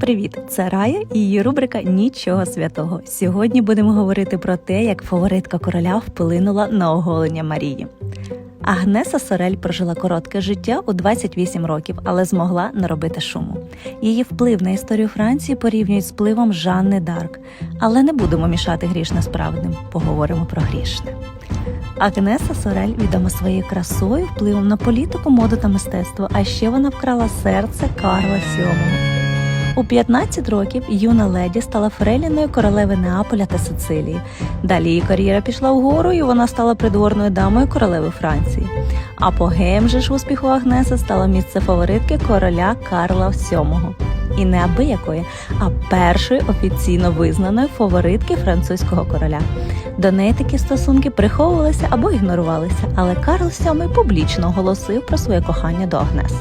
Привіт, це Рая і її рубрика Нічого святого. Сьогодні будемо говорити про те, як фаворитка короля вплинула на оголення Марії. Агнеса Сорель прожила коротке життя у 28 років, але змогла наробити шуму. Її вплив на історію Франції порівнюють з впливом Жанни Дарк. Але не будемо мішати грішне з праведним, поговоримо про грішне. Агнеса Сорель відома своєю красою, впливом на політику, моду та мистецтво, а ще вона вкрала серце Карла VII. У 15 років юна леді стала фрейліною королеви Неаполя та Сицилії. Далі її кар'єра пішла вгору, і вона стала придворною дамою королеви Франції. Апогеєм же ж успіху Агнеси стало місце фаворитки короля Карла VII. І не абиякої, а першої офіційно визнаної фаворитки французького короля. До неї такі стосунки приховувалися або ігнорувалися, але Карл VII публічно оголосив про своє кохання до Агнес.